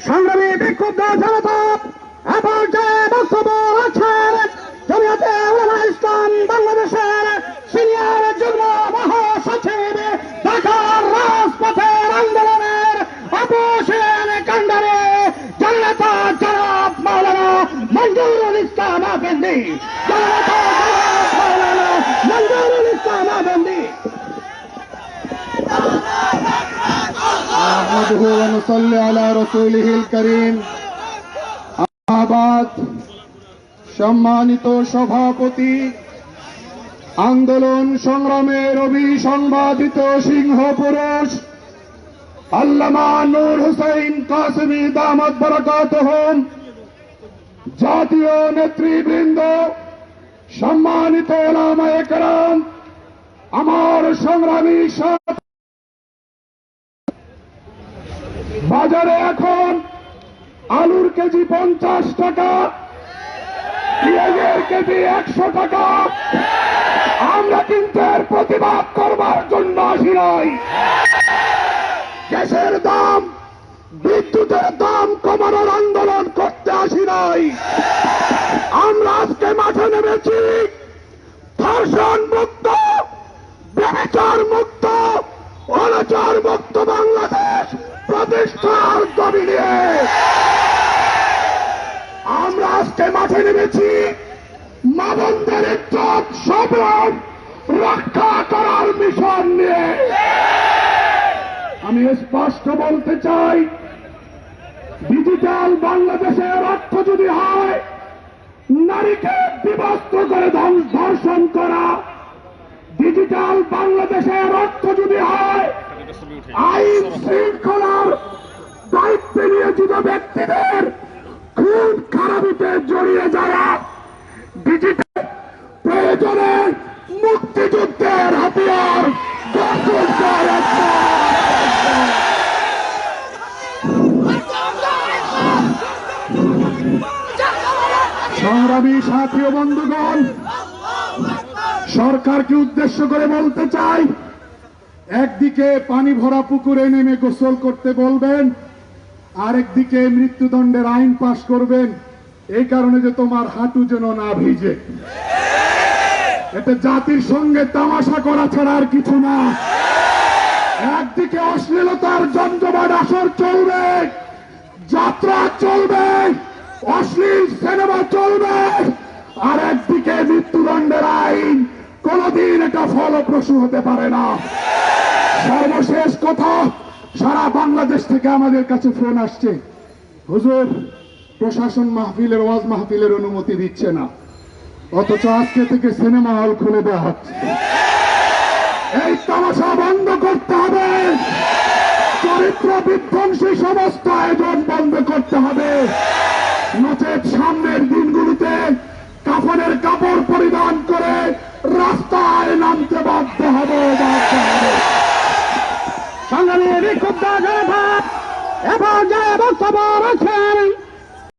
সংগ্রামী বিক্ষুব্ধ জনতা ইসলাম বাংলাদেশের সিনিয়র যুগ্ম মহাসচিব ঢাকার রাজপথের আন্দোলনের অপসেন কাণ্ডারে জনতা জনাব মাওলানা মঞ্জুরুল ইসলাম আফেন্দি জনতা জনাব মাওলানা মঞ্জুরুল ইসলাম আফেন্দি نحمده ونصلي على رسوله الكريم আবাদ সম্মানিত সভাপতি আন্দোলন সংগ্রামের অভিসংবাদিত সিংহ পুরুষ আল্লামা নূর হুসাইন কাসমি দামদ বরকাত জাতীয় নেতৃবৃন্দ সম্মানিত ওলামায়ে কেরাম আমার সংগ্রামী বাজারে এখন আলুর কেজি পঞ্চাশ টাকা, পেঁয়াজের কেজি একশো টাকা। আমরা কিন্তু এর প্রতিবাদ করবার জন্য আসি নাই। গ্যাসের দাম, বিদ্যুতের দাম কমানোর আন্দোলন করতে আসি নাই। আমরা আজকে মাঠে নেমেছি, ধর্ষণ মুক্ত, ব্যবচার মুক্ত, অনাচার মুক্ত বাংলাদেশ প্রতিষ্ঠার দাবি নিয়ে আমরা আজকে মাঠে নেমেছি। মা বন্ধের ইজ্জত সম্ভ্রম রক্ষা করার মিশন নিয়ে। আমি স্পষ্ট বলতে চাই, ডিজিটাল বাংলাদেশের অর্থ যদি হয়, নারীকে বিবস্ত্র করে ধর্ষণ করা, ডিজিটাল বাংলাদেশের অর্থ যদি হয় আইন শৃঙ্খলার দায়িত্বে নিয়োজিত ব্যক্তিদের। খুব খারাপিতে জড়িয়ে যারা ডিজিটাল প্রয়োজনে মুক্তিযুদ্ধের হাতিয়ার সংগ্রামী সাথী ও বন্ধুগণ সরকারকে উদ্দেশ্য করে বলতে চাই একদিকে পানি ভরা পুকুরে নেমে গোসল করতে বলবেন, আরেকদিকে মৃত্যুদণ্ডের আইন পাশ করবেন। এই কারণে যে তোমার হাঁটু যেন না ভিজে। এটা জাতির সঙ্গে তামাশা করা ছাড়া আর কিছু না। একদিকে অশ্লীলতার জমজমাট আসর চলবে, যাত্রা চলবে, অশ্লীল সিনেমা চলবে, আর একদিকে মৃত্যুদণ্ডের আইন কোনদিন এটা ফলপ্রসূ হতে পারে না। সর্বশেষ কথা, সারা বাংলাদেশ থেকে আমাদের কাছে ফোন আসছে। হুজুর, প্রশাসন মাহফিলের, ওয়াজ মাহফিলের অনুমতি দিচ্ছে না। অথচ আজকে থেকে সিনেমা হল খুলে দেওয়া হচ্ছে। এই তামাশা বন্ধ করতে হবে। চরিত্র বিধ্বংসী সমস্ত আয়োজন বন্ধ করতে হবে। নচেত সামনের দিনগুলিতে কাফনের কাপড় জনতা এবং যে বক্তব্য রাখছেন